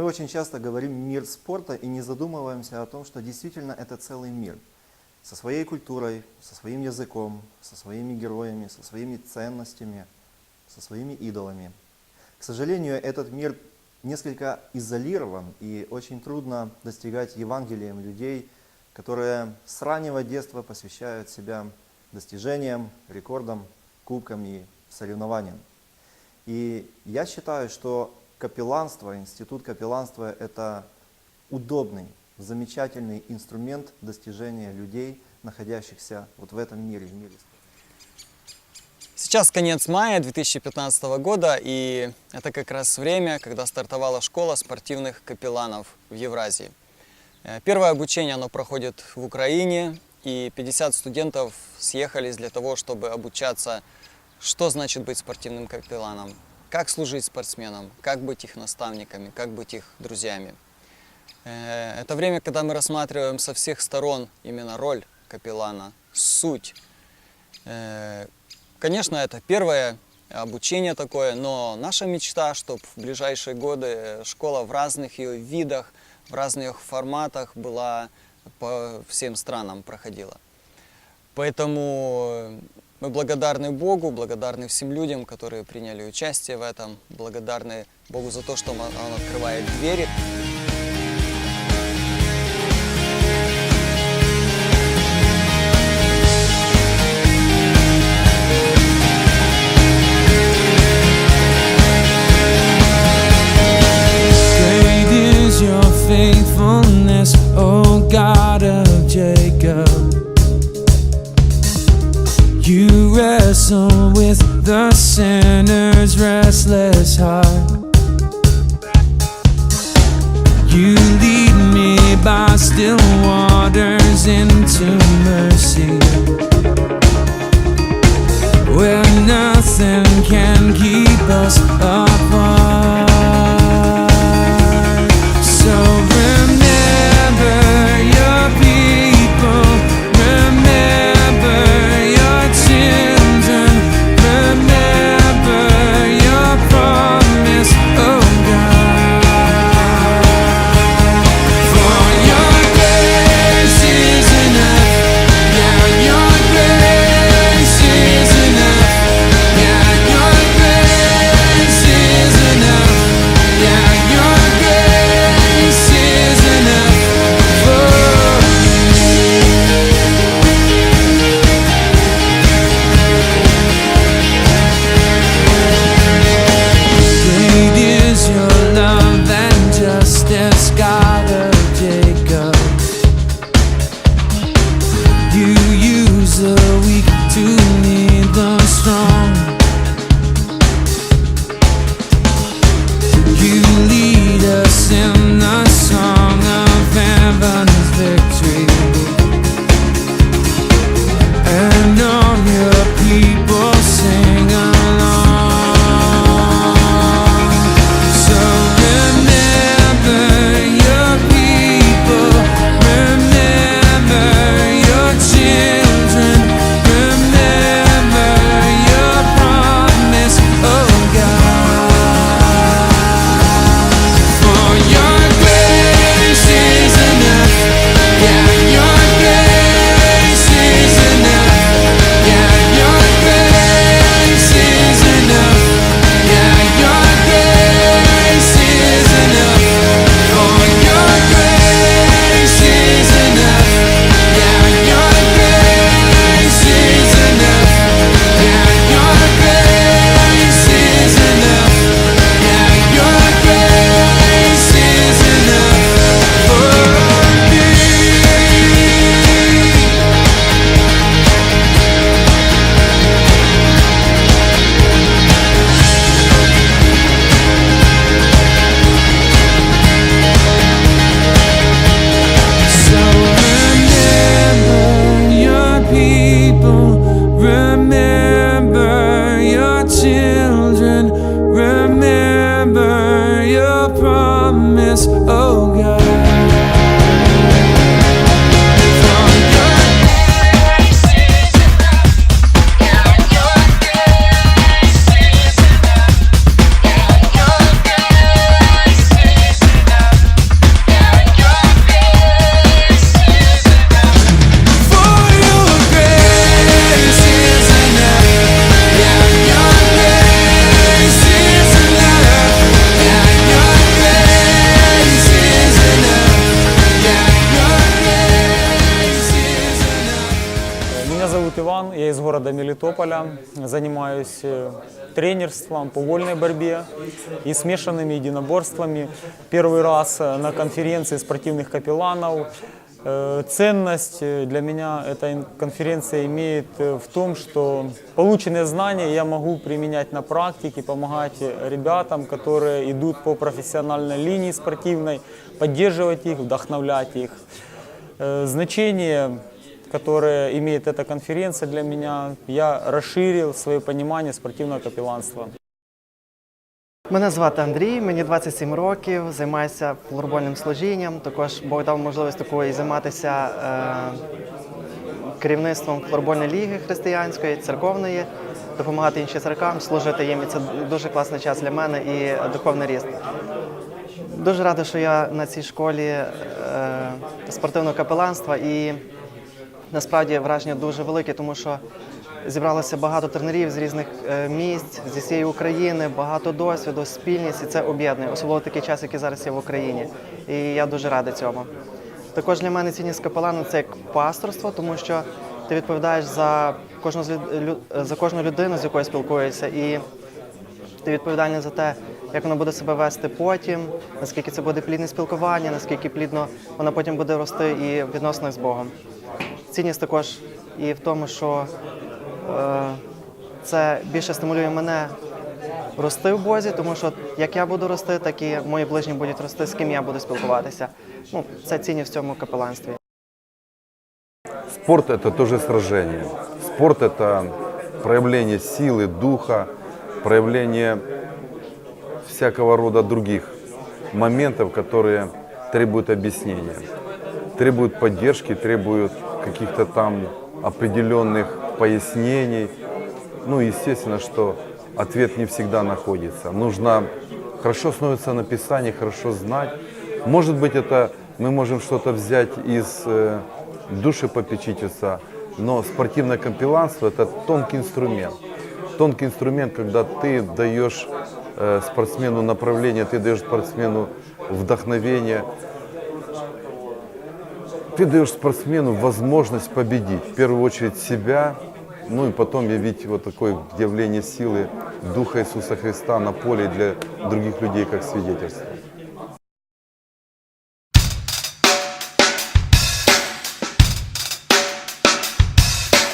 Мы очень часто говорим «мир спорта» и не задумываемся о том, что действительно это целый мир. Со своей культурой, со своим языком, со своими героями, со своими ценностями, со своими идолами. К сожалению, этот мир несколько изолирован и очень трудно достигать Евангелием людей, которые с раннего детства посвящают себя достижениям, рекордам, кубкам и соревнованиям. И я считаю, что капелланство, институт капелланства – это удобный, замечательный инструмент достижения людей, находящихся вот в этом мире, в мире Сейчас конец мая 2015 года, и это как раз время, когда стартовала школа спортивных капелланов в Евразии. Э, Первое обучение оно проходит в Украине, и 50 студентов съехались для того, чтобы обучаться, что значит быть спортивным капелланом, как служить спортсменам, как быть их наставниками, как быть их друзьями. Э, Это время, когда мы рассматриваем со всех сторон именно роль капеллана, суть. Э, Конечно, это первое обучение такое, но наша мечта, чтобы в ближайшие годы школа в разных ее видах, в разных форматах была по всем странам проходила. Поэтому мы благодарны Богу, благодарны всем людям, которые приняли участие в этом, благодарны Богу за то, что Он открывает двери. Restless heart. You lead me by still waters into mercy, where nothing can keep us apart. Севастополя. Занимаюсь э, тренерством по вольной борьбе и смешанными единоборствами. Первый раз э, на конференции спортивных капелланов. Э, Ценность для меня эта конференция имеет в том, что полученные знания я могу применять на практике, помогать ребятам, которые идут по профессиональной линии спортивной, поддерживать их, вдохновлять их. Значение, которое имеет эта конференция для меня, я расширил свое понимание спортивного капелланства. Мене звати Андрій, мені 27 років, займаюся флорбольним служінням. Також Бог дав можливість такої займатися е, керівництвом флорбольної ліги християнської, церковної, допомагати іншим церквам, служити їм. І це дуже класний час для мене і духовний ріст. Дуже радий, що я на цій школі е, спортивного капеланства і насправді враження дуже велике, тому що зібралося багато тренерів з різних е, місць, зі всієї України, багато досвіду, спільність, і це об'єднує, особливо такий час, який зараз є в Україні. І я дуже радий цьому. Також для мене цінність капелану це як пасторство, тому що ти відповідаєш за кожну за кожну людину, з якою спілкуєшся, і ти відповідальний за те, як вона буде себе вести потім, наскільки це буде плідне спілкування, наскільки плідно вона потім буде рости і в відносинах з Богом. Цінність також і в тому, що е, це більше стимулює мене рости в Бозі, тому що як я буду рости, так і мої ближні будуть рости, з ким я буду спілкуватися. Ну, це цінність в цьому капеланстві. Спорт – это тоже сражение. Спорт – это проявление силы, духа, проявление всякого рода других моментов, которые требуют объяснения, Требуют поддержки, требуют каких-то там определенных пояснений. Ну, естественно, что ответ не всегда находится. Нужно хорошо основываться на Писании, хорошо знать. Может быть, это мы можем что-то взять из э, души попечительства, но спортивное компиланство – это тонкий инструмент. Тонкий инструмент, когда ты даешь э, спортсмену направление, ты даешь спортсмену вдохновение, ты даешь спортсмену возможность победить, в первую очередь себя, ну и потом явить вот такое явление силы Духа Иисуса Христа на поле для других людей как свидетельство.